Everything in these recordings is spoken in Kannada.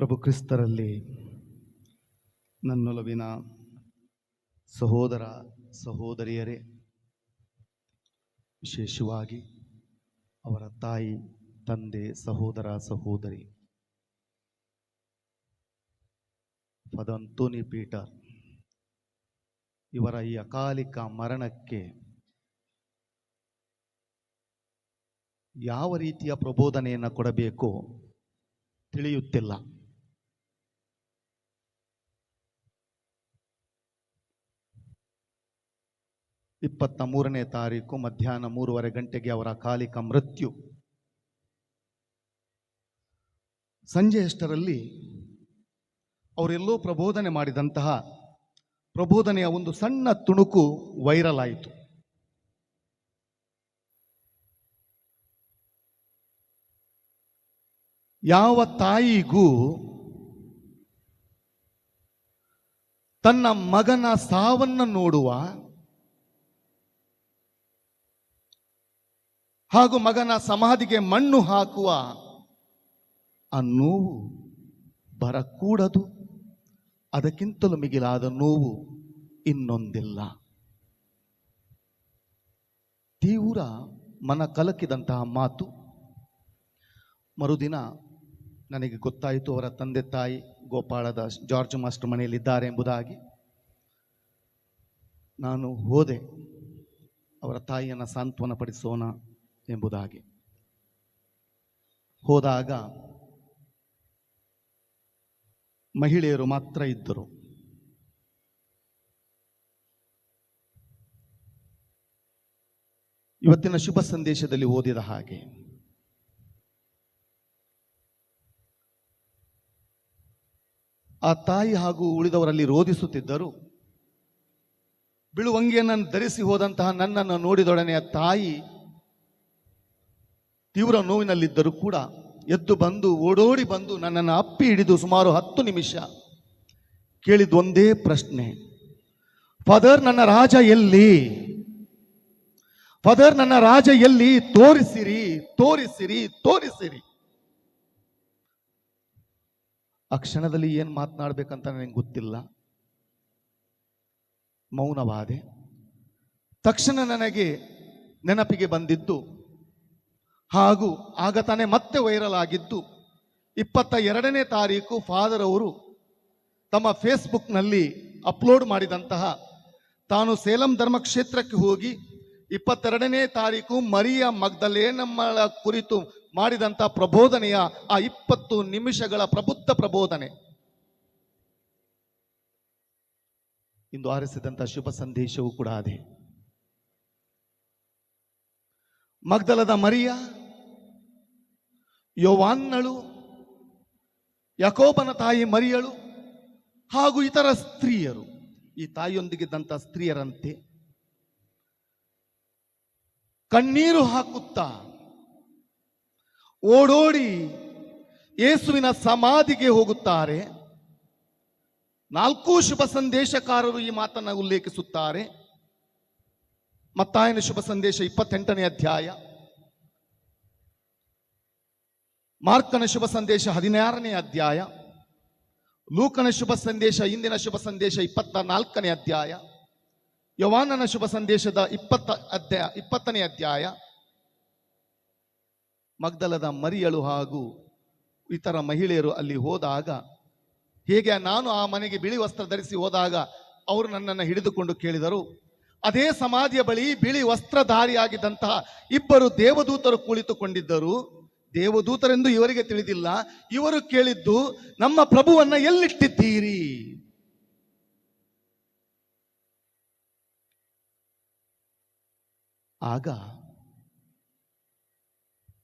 ಪ್ರಭು ಕ್ರಿಸ್ತರಲ್ಲಿ ನನ್ನೊಲವಿನ ಸಹೋದರ ಸಹೋದರಿಯರೇ, ವಿಶೇಷವಾಗಿ ಅವರ ತಾಯಿ, ತಂದೆ, ಸಹೋದರ, ಸಹೋದರಿ. ಫದಂತೋನಿ ಪೀಟರ್ ಇವರ ಈ ಅಕಾಲಿಕ ಮರಣಕ್ಕೆ ಯಾವ ರೀತಿಯ ಪ್ರಬೋಧನೆಯನ್ನು ಕೊಡಬೇಕು ತಿಳಿಯುತ್ತಿಲ್ಲ. ಇಪ್ಪತ್ತ ಮೂರನೇ ತಾರೀಕು ಮಧ್ಯಾಹ್ನ ಮೂರುವರೆ ಗಂಟೆಗೆ ಅವರ ಕಾಲಿಕ ಮೃತ್ಯು. ಸಂಜೆ ಅಷ್ಟರಲ್ಲಿ ಅವರೆಲ್ಲೋ ಪ್ರಬೋಧನೆ ಮಾಡಿದಂತಹ ಪ್ರಬೋಧನೆಯ ಒಂದು ಸಣ್ಣ ತುಣುಕು ವೈರಲ್ ಆಯಿತು. ಯಾವ ತಾಯಿಗೂ ತನ್ನ ಮಗನ ಸಾವನ್ನು ನೋಡುವ ಹಾಗೂ ಮಗನ ಸಮಾಧಿಗೆ ಮಣ್ಣು ಹಾಕುವ ಆ ನೋವು ಬರಕೂಡದು. ಅದಕ್ಕಿಂತಲೂ ಮಿಗಿಲಾದ ನೋವು ಇನ್ನೊಂದಿಲ್ಲ. ತೀವ್ರ ಮನ ಕಲಕಿದಂತಹ ಮಾತು. ಮರುದಿನ ನನಗೆ ಗೊತ್ತಾಯಿತು ಅವರ ತಂದೆ ತಾಯಿ ಗೋಪಾಳದ ಜಾರ್ಜ್ ಮಾಸ್ಟರ್ ಮನೆಯಲ್ಲಿದ್ದಾರೆ ಎಂಬುದಾಗಿ. ನಾನು ಹೋದೆ ಅವರ ತಾಯಿಯನ್ನು ಸಾಂತ್ವನ ಪಡಿಸೋಣ ಎಂಬುದಾಗಿ. ಹೋದಾಗ ಮಹಿಳೆಯರು ಮಾತ್ರ ಇದ್ದರು. ಇವತ್ತಿನ ಶುಭ ಸಂದೇಶದಲ್ಲಿ ಓದಿದ ಹಾಗೆ. ಆ ತಾಯಿ ಹಾಗೂ ಉಳಿದವರಲ್ಲಿ ರೋಧಿಸುತ್ತಿದ್ದರು. ಬಿಳುವಂಗಿಯನ್ನು ಧರಿಸಿ ಹೋದಂತಹ ನನ್ನನ್ನು ನೋಡಿದೊಡನೆ ತಾಯಿ ತೀವ್ರ ನೋವಿನಲ್ಲಿದ್ದರೂ ಕೂಡ ಎದ್ದು ಬಂದು, ಓಡೋಡಿ ಬಂದು ನನ್ನನ್ನು ಅಪ್ಪಿ ಹಿಡಿದು ಸುಮಾರು ಹತ್ತು ನಿಮಿಷ ಕೇಳಿದೊಂದೇ ಪ್ರಶ್ನೆ. ಫಾದರ್, ನನ್ನ ರಾಜ ಎಲ್ಲಿ? ಫಾದರ್, ನನ್ನ ರಾಜ ಎಲ್ಲಿ? ತೋರಿಸಿರಿ ತೋರಿಸಿರಿ ತೋರಿಸಿರಿ. ಆ ಕ್ಷಣದಲ್ಲಿ ಏನು ಮಾತನಾಡ್ಬೇಕಂತ ನನಗೆ ಗೊತ್ತಿಲ್ಲ. ಮೌನವಾದೆ. ತಕ್ಷಣ ನನಗೆ ನೆನಪಿಗೆ ಬಂದಿದ್ದು ಹಾಗೂ ಆಗ ತಾನೇ ಮತ್ತೆ ವೈರಲ್ ಆಗಿದ್ದು ಇಪ್ಪತ್ತ ಎರಡನೇ ತಾರೀಕು ಫಾದರ್ ಅವರು ತಮ್ಮ ಫೇಸ್ಬುಕ್ನಲ್ಲಿ ಅಪ್ಲೋಡ್ ಮಾಡಿದಂತಹ ತಾನು ಸೇಲಂ ಧರ್ಮಕ್ಷೇತ್ರಕ್ಕೆ ಹೋಗಿ ಇಪ್ಪತ್ತೆರಡನೇ ತಾರೀಕು ಮರಿಯ ಮಗ್ದಲೇನಮ್ಮಳ ಕುರಿತು ಮಾಡಿದಂಥ ಪ್ರಬೋಧನೆಯ ಆ ಇಪ್ಪತ್ತು ನಿಮಿಷಗಳ ಪ್ರಬುದ್ಧ ಪ್ರಬೋಧನೆ. ಇಂದು ಆರಿಸಿದಂಥ ಶುಭ ಸಂದೇಶವೂ ಕೂಡ ಅದೇ. ಮಗ್ದಲದ ಮರಿಯ ಯೋವಾನ್ನಳು, ಯಕೋಬನ ತಾಯಿ ಮರಿಯಳು, ಹಾಗೂ ಇತರ ಸ್ತ್ರೀಯರು. ಈ ತಾಯಿಯೊಂದಿಗಿದ್ದಂಥ ಸ್ತ್ರೀಯರಂತೆ ಕಣ್ಣೀರು ಹಾಕುತ್ತಾ ಓಡೋಡಿ ಯೇಸುವಿನ ಸಮಾಧಿಗೆ ಹೋಗುತ್ತಾರೆ. ನಾಲ್ಕು ಶುಭ ಸಂದೇಶಕಾರರು ಈ ಮಾತನ್ನು ಉಲ್ಲೇಖಿಸುತ್ತಾರೆ. ಮತ್ತಾಯನ ಶುಭ ಸಂದೇಶ ಇಪ್ಪತ್ತೆಂಟನೇ ಅಧ್ಯಾಯ. ಮಾರ್ಕನ ಶುಭ ಸಂದೇಶ ಹದಿನಾರನೇ ಅಧ್ಯಾಯ, ಲೂಕನ ಶುಭ ಸಂದೇಶ ಇಂದಿನ ಶುಭ ಸಂದೇಶ ಇಪ್ಪತ್ತ ನಾಲ್ಕನೇ ಅಧ್ಯಾಯ ಯವಾನನ ಶುಭ ಸಂದೇಶದ ಇಪ್ಪತ್ತ ಅಧ್ಯಾಯ ಇಪ್ಪತ್ತನೇ ಅಧ್ಯಾಯ, ಮಗ್ದಲದ ಮರಿಯಳು ಹಾಗೂ ಇತರ ಮಹಿಳೆಯರು ಅಲ್ಲಿ ಹೋದಾಗ, ಹೇಗೆ ನಾನು ಆ ಮನೆಗೆ ಬಿಳಿ ವಸ್ತ್ರ ಧರಿಸಿ ಹೋದಾಗ ಅವರು ನನ್ನನ್ನು ಹಿಡಿದುಕೊಂಡು ಕೇಳಿದರು, ಅದೇ ಸಮಾಧಿಯ ಬಳಿ ಬಿಳಿ ವಸ್ತ್ರಧಾರಿಯಾಗಿದ್ದಂತಹ ಇಬ್ಬರು ದೇವದೂತರು ಕುಳಿತುಕೊಂಡಿದ್ದರು. ದೇವದೂತರೆಂದು ಇವರಿಗೆ ತಿಳಿದಿಲ್ಲ. ಇವರು ಕೇಳಿದ್ದು, ನಮ್ಮ ಪ್ರಭುವನ್ನ ಎಲ್ಲಿಟ್ಟಿದ್ದೀರಿ? ಆಗ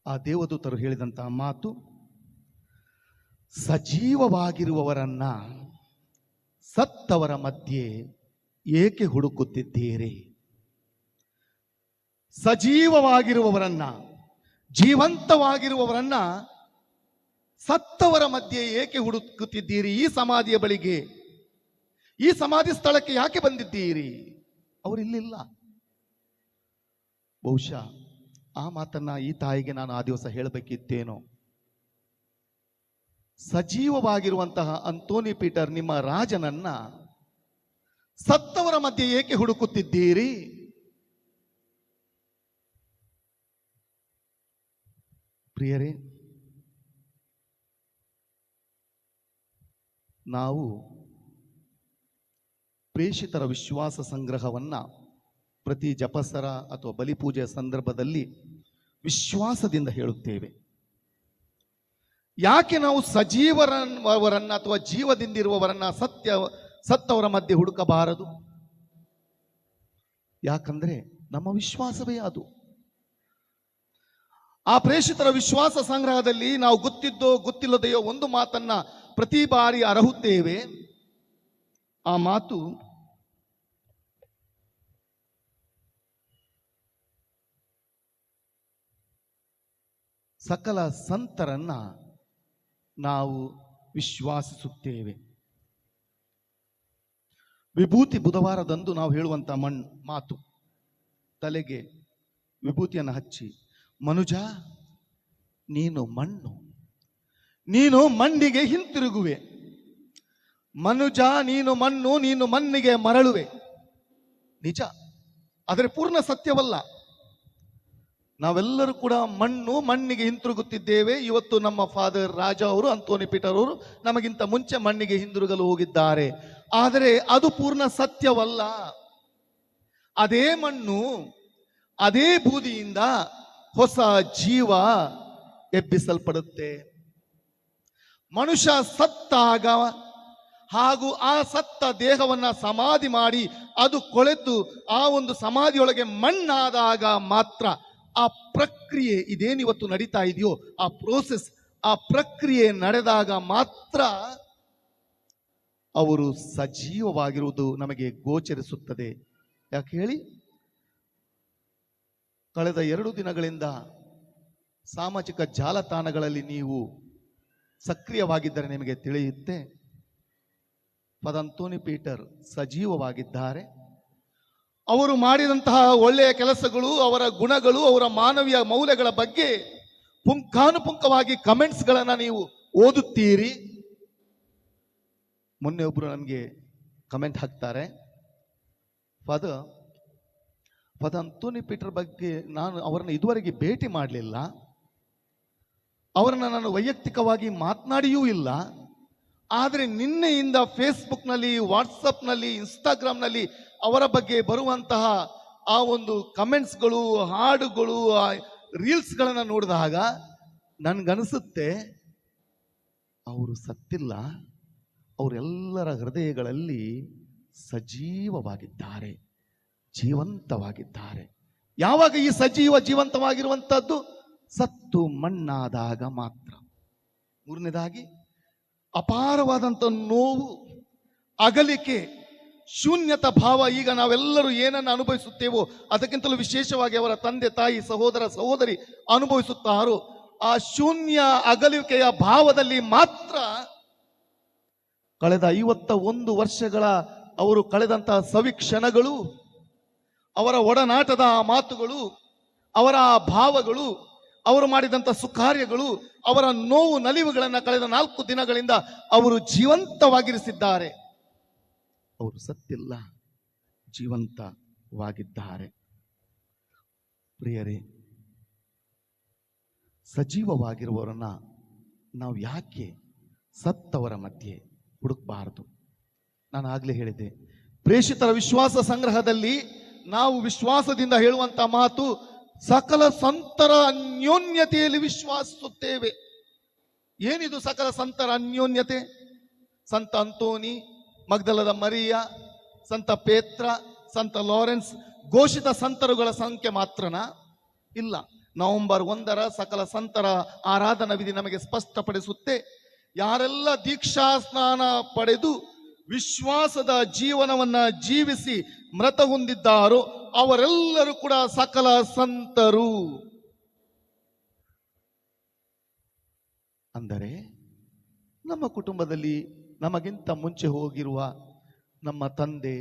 ಆ ದೇವದೂತರು ಹೇಳಿದಂತಹ ಮಾತು, ಸಜೀವವಾಗಿರುವವರನ್ನ ಸತ್ತವರ ಮಧ್ಯೆ ಏಕೆ ಹುಡುಕುತ್ತಿದ್ದೀರಿ? ಸಜೀವವಾಗಿರುವವರನ್ನ ಜೀವಂತವಾಗಿರುವವರನ್ನ ಸತ್ತವರ ಮಧ್ಯೆ ಏಕೆ ಹುಡುಕುತ್ತಿದ್ದೀರಿ ಈ ಸಮಾಧಿಯ ಬಳಿಗೆ? ಈ ಸಮಾಧಿ ಸ್ಥಳಕ್ಕೆ ಯಾಕೆ ಬಂದಿದ್ದೀರಿ? ಅವರಿಲ್ಲಿಲ್ಲ. ಬಹುಶಃ ಆ ಮಾತನ್ನ ಈ ತಾಯಿಗೆ ನಾನು ಆ ದಿವಸ ಹೇಳಬೇಕಿತ್ತೇನೋ. ಸಜೀವವಾಗಿರುವಂತಹ ಅಂತೋನಿ ಪೀಟರ್ ನಿಮ್ಮ ರಾಜನನ್ನ ಸತ್ತವರ ಮಧ್ಯೆ ಏಕೆ ಹುಡುಕುತ್ತಿದ್ದೀರಿ? ಪ್ರಿಯರೇ, ನಾವು ಪ್ರೇಷಿತರ ವಿಶ್ವಾಸ ಸಂಗ್ರಹವನ್ನ ಪ್ರತಿ ಜಪಸರ ಅಥವಾ ಬಲಿಪೂಜೆಯ ಸಂದರ್ಭದಲ್ಲಿ ವಿಶ್ವಾಸದಿಂದ ಹೇಳುತ್ತೇವೆ. ಯಾಕೆ ನಾವು ಸಜೀವರವರನ್ನು ಅಥವಾ ಜೀವದಿಂದಿರುವವರನ್ನ ಸತ್ಯ, ಸತ್ತವರ ಮಧ್ಯೆ ಹುಡುಕಬಾರದು? ಯಾಕಂದ್ರೆ ನಮ್ಮ ವಿಶ್ವಾಸವೇ ಅದು. ಆ ಪ್ರೇಷಿತರ ವಿಶ್ವಾಸ ಸಂಗ್ರಹದಲ್ಲಿ ನಾವು ಗೊತ್ತಿದ್ದೋ ಗೊತ್ತಿಲ್ಲದೆಯೋ ಒಂದು ಮಾತನ್ನ ಪ್ರತಿ ಬಾರಿ ಅರಹುತ್ತೇವೆ. ಆ ಮಾತು ಸಕಲ ಸಂತರನ್ನ ನಾವು ವಿಶ್ವಾಸಿಸುತ್ತೇವೆ. ವಿಭೂತಿ ಬುಧವಾರದಂದು ನಾವು ಹೇಳುವಂತ ಮಣ್ ಮಾತು. ತಲೆಗೆ ವಿಭೂತಿಯನ್ನು ಹಚ್ಚಿ. ಮನುಜ, ನೀನು ಮಣ್ಣು. ನೀನು ಮಣ್ಣಿಗೆ ಹಿಂತಿರುಗುವೆ. ಮನುಜ, ನೀನು ಮಣ್ಣು, ನೀನು ಮಣ್ಣಿಗೆ ಮರಳುವೆ. ನಿಜ. ಆದರೆ ಪೂರ್ಣ ಸತ್ಯವಲ್ಲ. ನಾವೆಲ್ಲರೂ ಕೂಡ ಮಣ್ಣು, ಮಣ್ಣಿಗೆ ಹಿಂತಿರುಗುತ್ತಿದ್ದೇವೆ. ಇವತ್ತು ನಮ್ಮ ಫಾದರ್ ರಾಜ ಅವರು ಅಂತೋನಿ ಪೀಟರ್ ಅವರು ನಮಗಿಂತ ಮುಂಚೆ ಮಣ್ಣಿಗೆ ಹಿಂದಿರುಗಲು ಹೋಗಿದ್ದಾರೆ. ಆದರೆ ಅದು ಪೂರ್ಣ ಸತ್ಯವಲ್ಲ. ಅದೇ ಮಣ್ಣು, ಅದೇ ಬೂದಿಯಿಂದ ಹೊಸ ಜೀವ ಎಬ್ಬಿಸಲ್ಪಡುತ್ತೆ. ಮನುಷ್ಯ ಸತ್ತಾಗ ಹಾಗೂ ಆ ಸತ್ತ ದೇಹವನ್ನ ಸಮಾಧಿ ಮಾಡಿ ಅದು ಕೊಳೆತು ಆ ಒಂದು ಸಮಾಧಿಯೊಳಗೆ ಮಣ್ಣಾದಾಗ ಮಾತ್ರ ಆ ಪ್ರಕ್ರಿಯೆ ಇದೇನಿವತ್ತು ನಡೀತಾ ಇದೆಯೋ, ಆ ಪ್ರೋಸೆಸ್ ಆ ಪ್ರಕ್ರಿಯೆ ನಡೆದಾಗ ಮಾತ್ರ ಅವರು ಸಜೀವವಾಗಿರುವುದು ನಮಗೆ ಗೋಚರಿಸುತ್ತದೆ. ಯಾಕೆ ಹೇಳಿ? ಕಳೆದ ಎರಡು ದಿನಗಳಿಂದ ಸಾಮಾಜಿಕ ಜಾಲತಾಣಗಳಲ್ಲಿ ನೀವು ಸಕ್ರಿಯವಾಗಿದ್ದರೆ ನಿಮಗೆ ತಿಳಿಯುತ್ತೆ. ಪದಂತೋನಿ ಪೀಟರ್ ಸಜೀವವಾಗಿದ್ದಾರೆ. ಅವರು ಮಾಡಿದಂತಹ ಒಳ್ಳೆಯ ಕೆಲಸಗಳು, ಅವರ ಗುಣಗಳು, ಅವರ ಮಾನವೀಯ ಮೌಲ್ಯಗಳ ಬಗ್ಗೆ ಪುಂಖಾನುಪುಂಖವಾಗಿ ಕಮೆಂಟ್ಸ್ಗಳನ್ನು ನೀವು ಓದುತ್ತೀರಿ. ಮೊನ್ನೆ ಒಬ್ಬರು ನನಗೆ ಕಮೆಂಟ್ ಹಾಕ್ತಾರೆ. ಫಾದರ್ ಫಾದರ್ ಅಂತೋನಿ ಪೀಟರ್ ಬಗ್ಗೆ ನಾನು ಅವರನ್ನು ಇದುವರೆಗೆ ಭೇಟಿ ಮಾಡಲಿಲ್ಲ. ಅವರನ್ನು ನಾನು ವೈಯಕ್ತಿಕವಾಗಿ ಮಾತನಾಡಿಯೂ ಇಲ್ಲ. ಆದರೆ ನಿನ್ನೆಯಿಂದ ಫೇಸ್ಬುಕ್ನಲ್ಲಿ, ವಾಟ್ಸಪ್ನಲ್ಲಿ, ಇನ್ಸ್ಟಾಗ್ರಾಮ್ನಲ್ಲಿ ಅವರ ಬಗ್ಗೆ ಬರುವಂತಹ ಆ ಒಂದು ಕಮೆಂಟ್ಸ್ಗಳು, ಹಾಡುಗಳು ರೀಲ್ಸ್ಗಳನ್ನು ನೋಡಿದಾಗ ನನಗನಿಸುತ್ತೆ, ಅವರು ಸತ್ತಿಲ್ಲ. ಅವರೆಲ್ಲರ ಹೃದಯಗಳಲ್ಲಿ ಸಜೀವವಾಗಿದ್ದಾರೆ. ಜೀವಂತವಾಗಿದ್ದಾರೆ. ಯಾವಾಗ ಈ ಸಜೀವ ಜೀವಂತವಾಗಿರುವಂಥದ್ದು ಸತ್ತು ಮಣ್ಣಾದಾಗ ಮಾತ್ರ. ಮೂರನೇದಾಗಿ, ಅಪಾರವಾದಂಥ ನೋವು, ಅಗಲಿಕೆ, ಶೂನ್ಯತ ಭಾವ, ಈಗ ನಾವೆಲ್ಲರೂ ಏನನ್ನು ಅನುಭವಿಸುತ್ತೇವೋ, ಅದಕ್ಕಿಂತಲೂ ವಿಶೇಷವಾಗಿ ಅವರ ತಂದೆ, ತಾಯಿ, ಸಹೋದರ, ಸಹೋದರಿ ಅನುಭವಿಸುತ್ತಾರೋ, ಆ ಶೂನ್ಯ ಅಗಲಿಕೆಯ ಭಾವದಲ್ಲಿ ಮಾತ್ರ ಕಳೆದ ಐವತ್ತ ಒಂದು ವರ್ಷಗಳ ಅವರು ಕಳೆದಂತಹ ಸವಿಕ್ಷಣಗಳು ಅವರ ಒಡನಾಟದ ಆ ಮಾತುಗಳು, ಅವರ ಭಾವಗಳು, ಅವರು ಮಾಡಿದಂಥ ಸುಕಾರ್ಯಗಳು, ಅವರ ನೋವು ನಲಿವುಗಳನ್ನು ಕಳೆದ ನಾಲ್ಕು ದಿನಗಳಿಂದ ಅವರು ಜೀವಂತವಾಗಿರಿಸಿದ್ದಾರೆ. ಅವರು ಸತ್ತಿಲ್ಲ ಜೀವಂತವಾಗಿದ್ದಾರೆ. ಪ್ರಿಯರೇ, ಸಜೀವವಾಗಿರುವವರನ್ನ ನಾವು ಯಾಕೆ ಸತ್ತವರ ಮಧ್ಯೆ ಹುಡುಕಬಾರದು? ನಾನು ಆಗ್ಲೇ ಹೇಳಿದೆ ಪ್ರೇಷಿತರ ವಿಶ್ವಾಸ ಸಂಗ್ರಹದಲ್ಲಿ ನಾವು ವಿಶ್ವಾಸದಿಂದ ಹೇಳುವಂತ ಮಾತು ಸಕಲ ಸಂತರ ಅನ್ಯೋನ್ಯತೆಯಲ್ಲಿ ವಿಶ್ವಾಸಿಸುತ್ತೇವೆ. ಏನಿದು ಸಕಲ ಸಂತರ ಅನ್ಯೋನ್ಯತೆ? ಸಂತ ಅಂತೋನಿ, ಮಗ್ದಲದ ಮರಿಯ, ಸಂತ ಪೇತ್ರ, ಸಂತ ಲಾರೆನ್ಸ್ ಘೋಷಿತ ಸಂತರುಗಳ ಸಂಖ್ಯೆ ಮಾತ್ರನಾ? ಇಲ್ಲ. ನವೆಂಬರ್ ಒಂದರ ಸಕಲ ಸಂತರ ಆರಾಧನಾ ವಿಧಿ ನಮಗೆ ಸ್ಪಷ್ಟಪಡಿಸುತ್ತೆ. ಯಾರೆಲ್ಲ ದೀಕ್ಷಾ ಸ್ನಾನ ಪಡೆದು ವಿಶ್ವಾಸದ ಜೀವನವನ್ನ ಜೀವಿಸಿ ಮೃತ ಹೊಂದಿದ್ದಾರೋ ಅವರೆಲ್ಲರೂ ಕೂಡ ಸಕಲ ಸಂತರು. ಅಂದರೆ ನಮ್ಮ ಕುಟುಂಬದಲ್ಲಿ ನಮಗಿಂತ ಮುಂಚೆ ಹೋಗಿರುವ ನಮ್ಮ ತಂದೆ,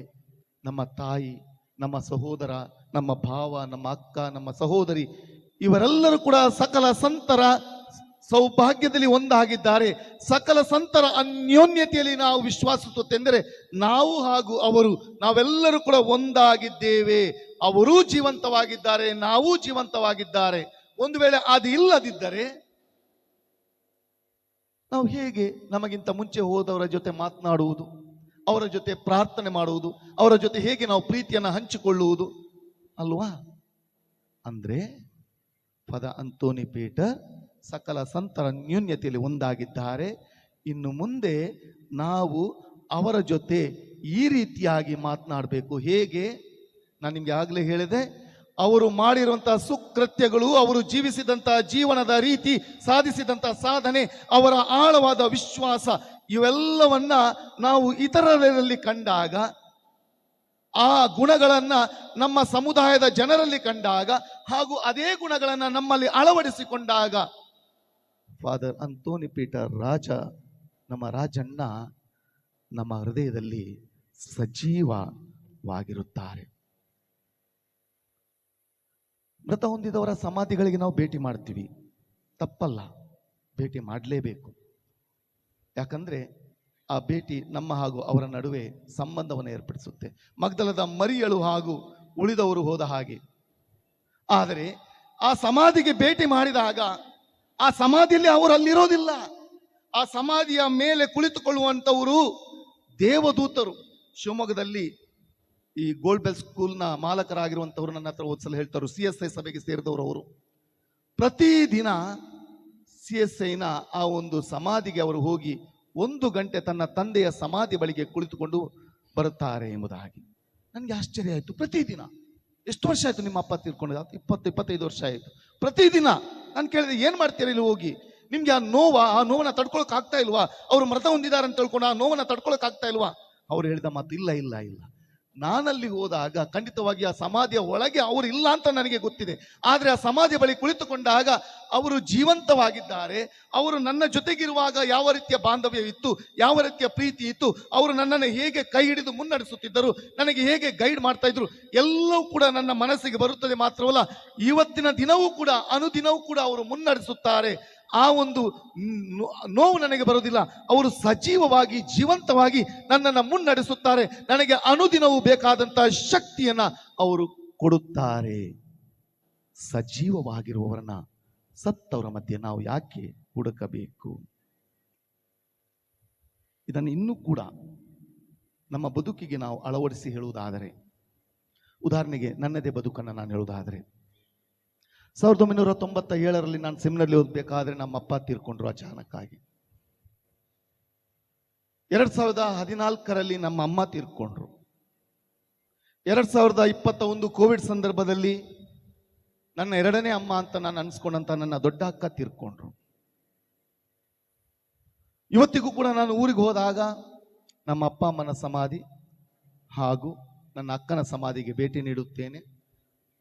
ನಮ್ಮ ತಾಯಿ, ನಮ್ಮ ಸಹೋದರ, ನಮ್ಮ ಭಾವ, ನಮ್ಮ ಅಕ್ಕ, ನಮ್ಮ ಸಹೋದರಿ ಇವರೆಲ್ಲರೂ ಕೂಡ ಸಕಲ ಸಂತರ ಸೌಭಾಗ್ಯದಲ್ಲಿ ಒಂದಾಗಿದ್ದಾರೆ. ಸಕಲ ಸಂತರ ಅನ್ಯೋನ್ಯತೆಯಲ್ಲಿ ನಾವು ವಿಶ್ವಾಸಿಸುತ್ತೆಂದರೆ ನಾವು ಹಾಗೂ ಅವರು, ನಾವೆಲ್ಲರೂ ಕೂಡ ಒಂದಾಗಿದ್ದೇವೆ. ಅವರೂ ಜೀವಂತವಾಗಿದ್ದಾರೆ, ನಾವೂ ಜೀವಂತವಾಗಿದ್ದಾರೆ. ಒಂದು ವೇಳೆ ಅದು ಇಲ್ಲದಿದ್ದರೆ ನಾವು ಹೇಗೆ ನಮಗಿಂತ ಮುಂಚೆ ಹೋದವರ ಜೊತೆ ಮಾತನಾಡುವುದು, ಅವರ ಜೊತೆ ಪ್ರಾರ್ಥನೆ ಮಾಡುವುದು, ಅವರ ಜೊತೆ ಹೇಗೆ ನಾವು ಪ್ರೀತಿಯನ್ನು ಹಂಚಿಕೊಳ್ಳುವುದು ಅಲ್ವಾ? ಅಂದ್ರೆ ಪದ ಅಂತೋನಿ ಪೀಟರ್ ಸಕಲ ಸಂತರ ನ್ಯೂನ್ಯತೆಯಲ್ಲಿ ಒಂದಾಗಿದ್ದಾರೆ. ಇನ್ನು ಮುಂದೆ ನಾವು ಅವರ ಜೊತೆ ಈ ರೀತಿಯಾಗಿ ಮಾತನಾಡಬೇಕು. ಹೇಗೆ? ನಾನು ನಿಮಗೆ ಆಗಲೇ ಹೇಳಿದೆ, ಅವರು ಮಾಡಿರುವಂತಹ ಸುಕೃತ್ಯಗಳು, ಅವರು ಜೀವಿಸಿದಂತಹ ಜೀವನದ ರೀತಿ ಸಾಧಿಸಿದಂತಹ ಸಾಧನೆ, ಅವರ ಆಳವಾದ ವಿಶ್ವಾಸ, ಇವೆಲ್ಲವನ್ನ ನಾವು ಇತರರಲ್ಲಿ ಕಂಡಾಗ, ಆ ಗುಣಗಳನ್ನ ನಮ್ಮ ಸಮುದಾಯದ ಜನರಲ್ಲಿ ಕಂಡಾಗ ಹಾಗೂ ಅದೇ ಗುಣಗಳನ್ನ ನಮ್ಮಲ್ಲಿ ಅಳವಡಿಸಿಕೊಂಡಾಗ ಫಾದರ್ ಅಂತೋನಿ ಪೀಟರ್ ರಾಜ ನಮ್ಮ ರಾಜಣ್ಣ ನಮ್ಮ ಹೃದಯದಲ್ಲಿ ಸಜೀವವಾಗಿರುತ್ತಾರೆ. ಮೃತ ಹೊಂದಿದವರ ಸಮಾಧಿಗಳಿಗೆ ನಾವು ಭೇಟಿ ಮಾಡ್ತೀವಿ. ತಪ್ಪಲ್ಲ, ಭೇಟಿ ಮಾಡಲೇಬೇಕು. ಯಾಕಂದ್ರೆ ಆ ಭೇಟಿ ನಮ್ಮ ಹಾಗೂ ಅವರ ನಡುವೆ ಸಂಬಂಧವನ್ನು ಏರ್ಪಡಿಸುತ್ತೆ. ಮಗ್ದಲದ ಮರಿಯಳು ಹಾಗೂ ಉಳಿದವರು ಹೋದ ಹಾಗೆ. ಆದರೆ ಆ ಸಮಾಧಿಗೆ ಭೇಟಿ ಮಾಡಿದಾಗ ಆ ಸಮಾಧಿಯಲ್ಲಿ ಅವರು ಅಲ್ಲಿರೋದಿಲ್ಲ ಆ ಸಮಾಧಿಯ ಮೇಲೆ ಕುಳಿತುಕೊಳ್ಳುವಂಥವರು ದೇವದೂತರು. ಶಿವಮೊಗ್ಗದಲ್ಲಿ ಈ ಗೋಲ್ಡ್ ಬೆಲ್ ಸ್ಕೂಲ್ನ ಮಾಲಕರಾಗಿರುವಂಥವ್ರು ನನ್ನ ಹತ್ರ ಓದಿಸಲು ಹೇಳ್ತಾರೆ, ಸಿ ಎಸ್ ಐ ಸಭೆಗೆ ಸೇರಿದವರು ಅವರು. ಪ್ರತಿದಿನ ಸಿ ಎಸ್ ಐನ ಆ ಒಂದು ಸಮಾಧಿಗೆ ಅವರು ಹೋಗಿ ಒಂದು ಗಂಟೆ ತನ್ನ ತಂದೆಯ ಸಮಾಧಿ ಬಳಿಗೆ ಕುಳಿತುಕೊಂಡು ಬರುತ್ತಾರೆ ಎಂಬುದಾಗಿ. ನನಗೆ ಆಶ್ಚರ್ಯ ಆಯಿತು ಪ್ರತಿದಿನ. ಎಷ್ಟು ವರ್ಷ ಆಯಿತು ನಿಮ್ಮ ಅಪ್ಪ ತೀರ್ಕೊಂಡು ಇಪ್ಪತ್ತು, ಇಪ್ಪತ್ತೈದು ವರ್ಷ ಆಯಿತು. ಪ್ರತಿದಿನ ನಾನು ಕೇಳಿದೆ, ಏನು ಮಾಡ್ತೀರಿ ಇಲ್ಲಿ ಹೋಗಿ? ನಿಮ್ಗೆ ಆ ನೋವ, ಆ ನೋವನ್ನ ತಡ್ಕೊಳಕ್ ಆಗ್ತಾ ಇಲ್ವಾ? ಅವ್ರು ಮೃತ ಹೊಂದಿದಾರೆ ಅಂತ ತಿಳ್ಕೊಂಡು ಆ ನೋವನ್ನ ತಡ್ಕೊಳಕ್ ಆಗ್ತಾ ಇಲ್ವಾ? ಅವ್ರು ಹೇಳಿದ ಮಾತು, ಇಲ್ಲ ಇಲ್ಲ ಇಲ್ಲ. ನಾನಲ್ಲಿ ಹೋದಾಗ ಖಂಡಿತವಾಗಿ ಆ ಸಮಾಧಿಯ ಒಳಗೆ ಅವರು ಇಲ್ಲ ಅಂತ ನನಗೆ ಗೊತ್ತಿದೆ. ಆದ್ರೆ ಆ ಸಮಾಧಿ ಬಳಿ ಕುಳಿತುಕೊಂಡಾಗ ಅವರು ಜೀವಂತವಾಗಿದ್ದಾರೆ. ಅವರು ನನ್ನ ಜೊತೆಗಿರುವಾಗ ಯಾವ ರೀತಿಯ ಬಾಂಧವ್ಯವಿತ್ತು, ಯಾವ ರೀತಿಯ ಪ್ರೀತಿ ಇತ್ತು, ಅವರು ನನ್ನನ್ನು ಹೇಗೆ ಕೈ ಹಿಡಿದು ಮುನ್ನಡೆಸುತ್ತಿದ್ದರು, ನನಗೆ ಹೇಗೆ ಗೈಡ್ ಮಾಡ್ತಾ ಇದ್ರು, ಎಲ್ಲವೂ ಕೂಡ ನನ್ನ ಮನಸ್ಸಿಗೆ ಬರುತ್ತದೆ ಮಾತ್ರವಲ್ಲ, ಇವತ್ತಿನ ದಿನವೂ ಕೂಡ, ಅನುದಿನವೂ ಕೂಡ ಅವರು ಮುನ್ನಡೆಸುತ್ತಾರೆ. ಆ ಒಂದು ನೋವು ನನಗೆ ಬರುವುದಿಲ್ಲ. ಅವರು ಸಜೀವವಾಗಿ, ಜೀವಂತವಾಗಿ ನನ್ನನ್ನು ಮುನ್ನಡೆಸುತ್ತಾರೆ. ನನಗೆ ಅನುದಿನವೂ ಬೇಕಾದಂತಹ ಶಕ್ತಿಯನ್ನ ಅವರು ಕೊಡುತ್ತಾರೆ. ಸಜೀವವಾಗಿರುವವರನ್ನ ಸತ್ತವರ ಮಧ್ಯೆ ನಾವು ಯಾಕೆ ಹುಡುಕಬೇಕು? ಇದನ್ನು ಇನ್ನೂ ಕೂಡ ನಮ್ಮ ಬದುಕಿಗೆ ನಾವು ಅಳವಡಿಸಿ ಹೇಳುವುದಾದರೆ, ಉದಾಹರಣೆಗೆ ನನ್ನದೇ ಬದುಕನ್ನು ನಾನು ಹೇಳುವುದಾದರೆ ಸಾವಿರದ ಒಂಬೈನೂರ ತೊಂಬತ್ತ ಏಳರಲ್ಲಿ ನಾನು ಸಿಮ್ನಲ್ಲಿ ಓದಬೇಕಾದ್ರೆ ನಮ್ಮ ಅಪ್ಪ ತೀರ್ಕೊಂಡ್ರು ಅಚಾನಕ್ಕಾಗಿ. ಎರಡ್ ಸಾವಿರದ ಹದಿನಾಲ್ಕರಲ್ಲಿ ನಮ್ಮ ಅಮ್ಮ ತೀರ್ಕೊಂಡ್ರು. ಎರಡ್ ಸಾವಿರದ ಇಪ್ಪತ್ತ ಒಂದು ಕೋವಿಡ್ ಸಂದರ್ಭದಲ್ಲಿ ನನ್ನ ಎರಡನೇ ಅಮ್ಮ ಅಂತ ನಾನು ಅನ್ಸ್ಕೊಂಡಂತ ನನ್ನ ದೊಡ್ಡ ಅಕ್ಕ ತೀರ್ಕೊಂಡ್ರು. ಇವತ್ತಿಗೂ ಕೂಡ ನಾನು ಊರಿಗೆ ಹೋದಾಗ ನಮ್ಮ ಅಪ್ಪ ಅಮ್ಮನ ಸಮಾಧಿ ಹಾಗೂ ನನ್ನ ಅಕ್ಕನ ಸಮಾಧಿಗೆ ಭೇಟಿ ನೀಡುತ್ತೇನೆ,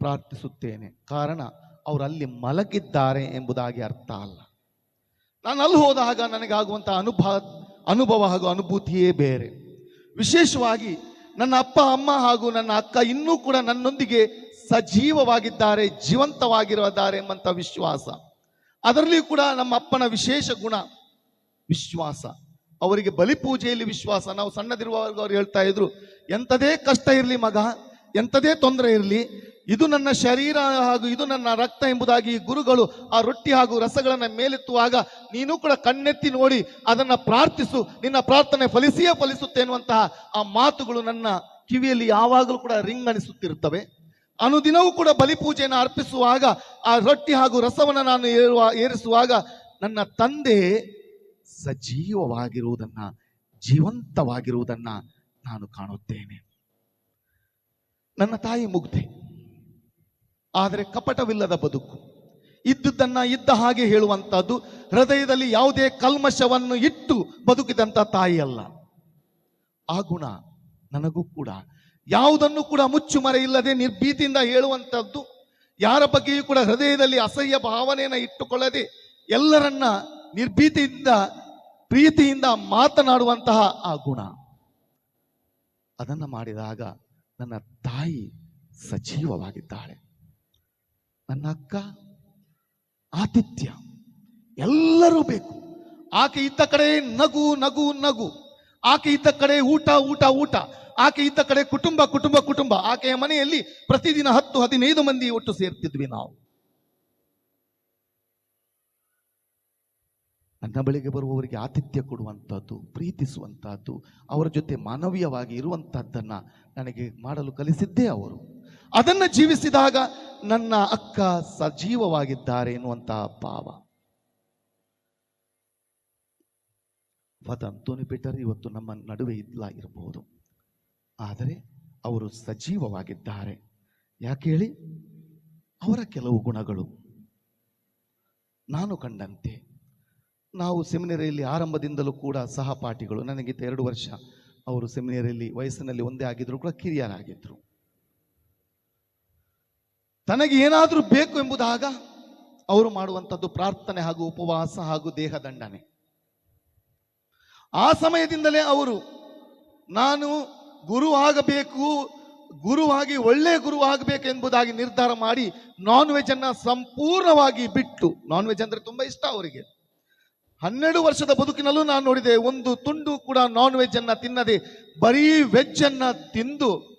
ಪ್ರಾರ್ಥಿಸುತ್ತೇನೆ. ಕಾರಣ ಅವರು ಅಲ್ಲಿ ಮಲಗಿದ್ದಾರೆ ಎಂಬುದಾಗಿ ಅರ್ಥ ಅಲ್ಲ. ನಾನು ಅಲ್ಲಿ ಹೋದಾಗ ನನಗಾಗುವಂಥ ಅನುಭವ ಅನುಭವ ಹಾಗೂ ಅನುಭೂತಿಯೇ ಬೇರೆ. ವಿಶೇಷವಾಗಿ ನನ್ನ ಅಪ್ಪ, ಅಮ್ಮ ಹಾಗೂ ನನ್ನ ಅಕ್ಕ ಇನ್ನೂ ಕೂಡ ನನ್ನೊಂದಿಗೆ ಸಜೀವವಾಗಿದ್ದಾರೆ ಜೀವಂತವಾಗಿರಿದ್ದಾರೆ ಎಂಬಂಥ ವಿಶ್ವಾಸ. ಅದರಲ್ಲಿಯೂ ಕೂಡ ನಮ್ಮ ಅಪ್ಪನ ವಿಶೇಷ ಗುಣ ವಿಶ್ವಾಸ. ಅವರಿಗೆ ಬಲಿಪೂಜೆಯಲ್ಲಿ ವಿಶ್ವಾಸ. ನಾವು ಸಣ್ಣದಿರುವವರೆಗೂ ಅವ್ರು ಹೇಳ್ತಾ ಇದ್ರು, ಎಂಥದೇ ಕಷ್ಟ ಇರಲಿ ಮಗ, ಎಂಥದೇ ತೊಂದರೆ ಇರಲಿ ಇದು ನನ್ನ ಶರೀರ ಹಾಗೂ ಇದು ನನ್ನ ರಕ್ತ ಎಂಬುದಾಗಿ ಗುರುಗಳು ಆ ರೊಟ್ಟಿ ಹಾಗೂ ರಸಗಳನ್ನು ಮೇಲೆತ್ತುವಾಗ ನೀನು ಕೂಡ ಕಣ್ಣೆತ್ತಿ ನೋಡಿ ಅದನ್ನ ಪ್ರಾರ್ಥಿಸು, ನಿನ್ನ ಪ್ರಾರ್ಥನೆ ಫಲಿಸಿಯೇ ಫಲಿಸುತ್ತೆ ಎನ್ನುವಂತಹ ಆ ಮಾತುಗಳು ನನ್ನ ಕಿವಿಯಲ್ಲಿ ಯಾವಾಗಲೂ ಕೂಡ ರಿಂಗ್ ಅನಿಸುತ್ತಿರುತ್ತವೆ. ಅನುದಿನವೂ ಕೂಡ ಬಲಿಪೂಜೆಯನ್ನು ಅರ್ಪಿಸುವಾಗ ಆ ರೊಟ್ಟಿ ಹಾಗೂ ರಸವನ್ನು ನಾನು ಏರುವ, ಏರಿಸುವಾಗ ನನ್ನ ತಂದೆ ಸಜೀವವಾಗಿರುವುದನ್ನ, ಜೀವಂತವಾಗಿರುವುದನ್ನ ನಾನು ಕಾಣುತ್ತೇನೆ. ನನ್ನ ತಾಯಿ ಮುಗ್ಧೆ. ಆದರೆ ಕಪಟವಿಲ್ಲದ ಬದುಕು. ಇದ್ದುದನ್ನ ಇದ್ದ ಹಾಗೆ ಹೇಳುವಂಥದ್ದು ಹೃದಯದಲ್ಲಿ ಯಾವುದೇ ಕಲ್ಮಶವನ್ನು ಇಟ್ಟು ಬದುಕಿದಂಥ ತಾಯಿಯಲ್ಲ ಆ ಗುಣ ನನಗೂ ಕೂಡ. ಯಾವುದನ್ನು ಕೂಡ ಮುಚ್ಚು ಇಲ್ಲದೆ ನಿರ್ಭೀತಿಯಿಂದ ಹೇಳುವಂತದ್ದು ಯಾರ ಬಗ್ಗೆಯೂ ಕೂಡ ಹೃದಯದಲ್ಲಿ ಅಸಹ್ಯ ಭಾವನೆಯನ್ನು ಇಟ್ಟುಕೊಳ್ಳದೆ ಎಲ್ಲರನ್ನ ನಿರ್ಭೀತಿಯಿಂದ, ಪ್ರೀತಿಯಿಂದ ಮಾತನಾಡುವಂತಹ ಆ ಗುಣ. ಅದನ್ನು ಮಾಡಿದಾಗ ನನ್ನ ತಾಯಿ ಸಜೀವವಾಗಿದ್ದಾಳೆ. ನನ್ನ ಅಕ್ಕ, ಆತಿಥ್ಯ, ಎಲ್ಲರೂ ಬೇಕು. ಆಕೆ ಇದ್ದ ಕಡೆ ನಗು ನಗು ನಗು. ಆಕೆ ಇದ್ದ ಕಡೆ ಊಟ ಊಟ ಊಟ. ಆಕೆ ಇದ್ದ ಕಡೆ ಕುಟುಂಬ ಕುಟುಂಬ ಕುಟುಂಬ. ಆಕೆಯ ಮನೆಯಲ್ಲಿ ಪ್ರತಿದಿನ ಹತ್ತು, ಹದಿನೈದು ಮಂದಿ ಒಟ್ಟು ಸೇರ್ತಿದ್ವಿ ನಾವು. ನನ್ನ ಬಳಿಗೆ ಬರುವವರಿಗೆ ಆತಿಥ್ಯ ಕೊಡುವಂಥದ್ದು ಪ್ರೀತಿಸುವಂತಹದ್ದು ಅವರ ಜೊತೆ ಮಾನವೀಯವಾಗಿ ಇರುವಂತಹದ್ದನ್ನ ನನಗೆ ಮಾಡಲು ಕಲಿಸಿದ್ದೇ ಅವರು. ಅದನ್ನು ಜೀವಿಸಿದಾಗ ನನ್ನ ಅಕ್ಕ ಸಜೀವವಾಗಿದ್ದಾರೆ ಎನ್ನುವಂತಹ ಭಾವ. ಫಾದರ್ ಅಂತೋನಿ ಇವತ್ತು ನಮ್ಮ ನಡುವೆ ಇಲ್ಲ ಇರಬಹುದು ಆದರೆ ಅವರು ಸಜೀವವಾಗಿದ್ದಾರೆ. ಯಾಕೆ ಹೇಳಿ? ಅವರ ಕೆಲವು ಗುಣಗಳು. ನಾನು ಕಂಡಂತೆ, ನಾವು ಸೆಮಿನರಿಯಲ್ಲಿ ಆರಂಭದಿಂದಲೂ ಕೂಡ ಸಹಪಾಠಿಗಳು, ನನಗಿಂತ ಎರಡು ವರ್ಷ, ಅವರು ಸೆಮಿನರಿಯಲ್ಲಿ ವಯಸ್ಸಿನಲ್ಲಿ ಒಂದೇ ಆಗಿದ್ರು ಕೂಡ ಕಿರಿಯರಾಗಿದ್ರು ತನಗೆ ಏನಾದರೂ ಬೇಕು ಎಂಬುದಾಗ ಅವರು ಮಾಡುವಂಥದ್ದು ಪ್ರಾರ್ಥನೆ ಹಾಗೂ ಉಪವಾಸ ಹಾಗೂ ದೇಹ ದಂಡನೆ. ಆ ಸಮಯದಿಂದಲೇ ಅವರು, ನಾನು ಗುರು ಆಗಬೇಕು, ಗುರುವಾಗಿ, ಒಳ್ಳೆ ಗುರು ಆಗಬೇಕು ಎಂಬುದಾಗಿ ನಿರ್ಧಾರ ಮಾಡಿ ನಾನ್ ವೆಜ್ ಅನ್ನ ಸಂಪೂರ್ಣವಾಗಿ ಬಿಟ್ಟು ನಾನ್ ವೆಜ್ ಅಂದ್ರೆ ತುಂಬಾ ಇಷ್ಟ ಅವರಿಗೆ. ಹನ್ನೆರಡು ವರ್ಷದ ಬದುಕಿನಲ್ಲೂ ನಾನು ನೋಡಿದೆ, ಒಂದು ತುಂಡು ಕೂಡ ನಾನ್ ವೆಜ್ ಅನ್ನ ತಿನ್ನದೆ ಬರೀ ವೆಜ್ ಅನ್ನ ತಿಂದು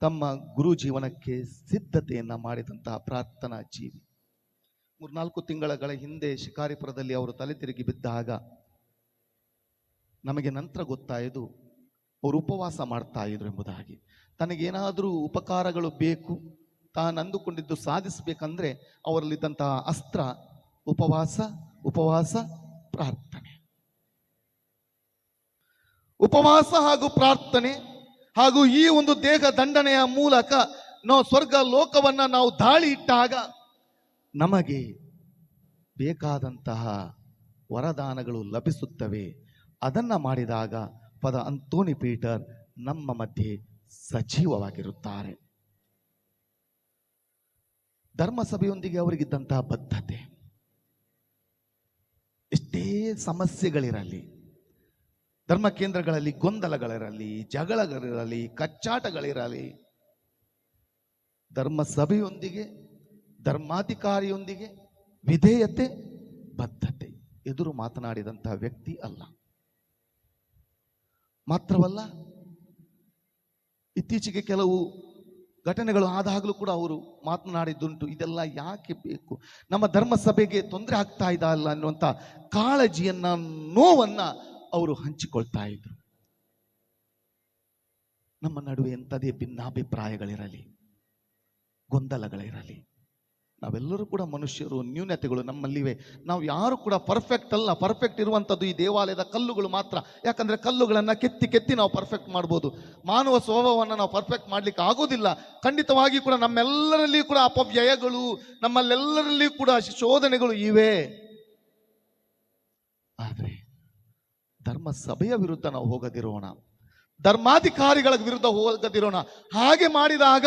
ತಮ್ಮ ಗುರು ಜೀವನಕ್ಕೆ ಸಿದ್ಧತೆಯನ್ನು ಮಾಡಿದಂತಹ ಪ್ರಾರ್ಥನಾ ಜೀವಿ. ಮೂರ್ನಾಲ್ಕು ತಿಂಗಳ ಹಿಂದೆ ಶಿಕಾರಿಪುರದಲ್ಲಿ ಅವರು ತಲೆ ತಿರುಗಿ ಬಿದ್ದಾಗ ನಮಗೆ ನಂತರ ಗೊತ್ತಾಯಿತು, ಅವರು ಉಪವಾಸ ಮಾಡ್ತಾ ಇದ್ರು ಎಂಬುದಾಗಿ. ತನಗೇನಾದರೂ ಉಪಕಾರಗಳು ಬೇಕು, ತಾನು ಅಂದುಕೊಂಡಿದ್ದು ಸಾಧಿಸಬೇಕಂದ್ರೆ ಅವರಲ್ಲಿದ್ದಂತಹ ಅಸ್ತ್ರ, ಉಪವಾಸ ಉಪವಾಸ, ಪ್ರಾರ್ಥನೆ. ಉಪವಾಸ ಹಾಗೂ ಪ್ರಾರ್ಥನೆ ಹಾಗೂ ಈ ಒಂದು ದೇಹ ದಂಡನೆಯ ಮೂಲಕ ನಾವು ಸ್ವರ್ಗ ಲೋಕವನ್ನ ನಾವು ದಾಳಿ ಇಟ್ಟಾಗ ನಮಗೆ ಬೇಕಾದಂತಹ ವರದಾನಗಳು ಲಭಿಸುತ್ತವೆ. ಅದನ್ನ ಮಾಡಿದಾಗ ಪದ ಅಂತೋನಿ ಪೀಟರ್ ನಮ್ಮ ಮಧ್ಯೆ ಸಜೀವವಾಗಿರುತ್ತಾರೆ. ಧರ್ಮಸಭೆಯೊಂದಿಗೆ ಅವರಿಗಿದ್ದಂತಹ ಬದ್ಧತೆ. ಎಷ್ಟೇ ಸಮಸ್ಯೆಗಳಿರಲಿ ಧರ್ಮ ಕೇಂದ್ರಗಳಲ್ಲಿ ಗೊಂದಲಗಳಿರಲಿ ಜಗಳಗಳಿರಲಿ ಕಚ್ಚಾಟಗಳಿರಲಿ ಧರ್ಮ ಸಭೆಯೊಂದಿಗೆ ಧರ್ಮಾಧಿಕಾರಿಯೊಂದಿಗೆ ವಿಧೇಯತೆ, ಬದ್ಧತೆ, ಎದುರು ಮಾತನಾಡಿದಂತಹ ವ್ಯಕ್ತಿ ಅಲ್ಲ. ಮಾತ್ರವಲ್ಲ, ಇತ್ತೀಚೆಗೆ ಕೆಲವು ಘಟನೆಗಳು ಆದಾಗಲೂ ಕೂಡ ಅವರು ಮಾತನಾಡಿದ್ದುಂಟು. ಇದೆಲ್ಲ ಯಾಕೆ ಬೇಕು? ನಮ್ಮ ಧರ್ಮ ಸಭೆಗೆ ತೊಂದರೆ ಆಗ್ತಾ ಇದ್ದಲ್ಲ ಅನ್ನುವಂಥ ಕಾಳಜಿಯನ್ನ, ನೋವನ್ನ ಅವರು ಹಂಚಿಕೊಳ್ತಾ ಇದ್ರು. ನಮ್ಮ ನಡುವೆ ಎಂಥದೇ ಭಿನ್ನಾಭಿಪ್ರಾಯಗಳಿರಲಿ, ಗೊಂದಲಗಳಿರಲಿ, ನಾವೆಲ್ಲರೂ ಕೂಡ ಮನುಷ್ಯರು, ನ್ಯೂನತೆಗಳು ನಮ್ಮಲ್ಲಿವೆ. ನಾವು ಯಾರು ಕೂಡ ಪರ್ಫೆಕ್ಟ್ ಅಲ್ಲ ಪರ್ಫೆಕ್ಟ್ ಇರುವಂಥದ್ದು ಈ ದೇವಾಲಯದ ಕಲ್ಲುಗಳು ಮಾತ್ರ. ಯಾಕಂದ್ರೆ ಕಲ್ಲುಗಳನ್ನು ಕೆತ್ತಿ ಕೆತ್ತಿ ನಾವು ಪರ್ಫೆಕ್ಟ್ ಮಾಡ್ಬೋದು. ಮಾನವ ಸ್ವಭಾವವನ್ನು ನಾವು ಪರ್ಫೆಕ್ಟ್ ಮಾಡ್ಲಿಕ್ಕೆ ಆಗೋದಿಲ್ಲ. ಖಂಡಿತವಾಗಿ ಕೂಡ ನಮ್ಮೆಲ್ಲರಲ್ಲಿಯೂ ಕೂಡ ಅಪವ್ಯಯಗಳು, ನಮ್ಮಲ್ಲೆಲ್ಲರಲ್ಲಿಯೂ ಕೂಡ ಶೋಧನೆಗಳು ಇವೆ ಆದರೆ ಧರ್ಮ ಸಭೆಯ ವಿರುದ್ಧ ನಾವು ಹೋಗದಿರೋಣ. ಧರ್ಮಾಧಿಕಾರಿಗಳ ವಿರುದ್ಧ ಹೋಗದಿರೋಣ. ಹಾಗೆ ಮಾಡಿದಾಗ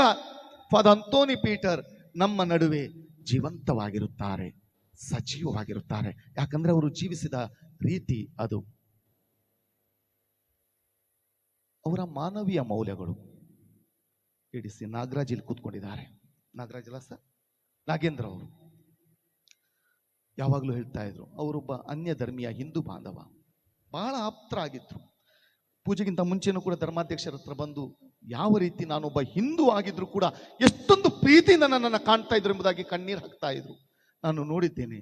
ಫಾದ ಅಂತೋನಿ ಪೀಟರ್ ನಮ್ಮ ನಡುವೆ ಜೀವಂತವಾಗಿರುತ್ತಾರೆ, ಸಜೀವವಾಗಿರುತ್ತಾರೆ. ಯಾಕಂದ್ರೆ ಅವರು ಜೀವಿಸಿದ ರೀತಿ ಅದು. ಅವರ ಮಾನವೀಯ ಮೌಲ್ಯಗಳು. ಇಡಿಸಿ ನಾಗರಾಜ್ ಇಲ್ಲಿ ಕೂತ್ಕೊಂಡಿದ್ದಾರೆ. ನಾಗರಾಜ್ ಅಲ್ಲ ಸರ್? ನಾಗೇಂದ್ರ ಅವರು. ಯಾವಾಗಲೂ ಹೇಳ್ತಾ ಇದ್ರು, ಅವರೊಬ್ಬ ಅನ್ಯ ಧರ್ಮೀಯ ಹಿಂದೂ ಬಾಂಧವ. ಬಹಳ ಆಪ್ತರಾಗಿದ್ರು. ಪೂಜೆಗಿಂತ ಮುಂಚೆನೂ ಕೂಡ ಧರ್ಮಾಧ್ಯಕ್ಷರ ಹತ್ರ ಬಂದು ಯಾವ ರೀತಿ ನಾನೊಬ್ಬ ಹಿಂದೂ ಆಗಿದ್ರು ಕೂಡ ಎಷ್ಟೊಂದು ಪ್ರೀತಿಯಿಂದ ನನ್ನನ್ನು ಕಾಣ್ತಾ ಇದ್ರು ಎಂಬುದಾಗಿ ಕಣ್ಣೀರು ಹಾಕ್ತಾ ಇದ್ರು. ನಾನು ನೋಡಿದ್ದೇನೆ,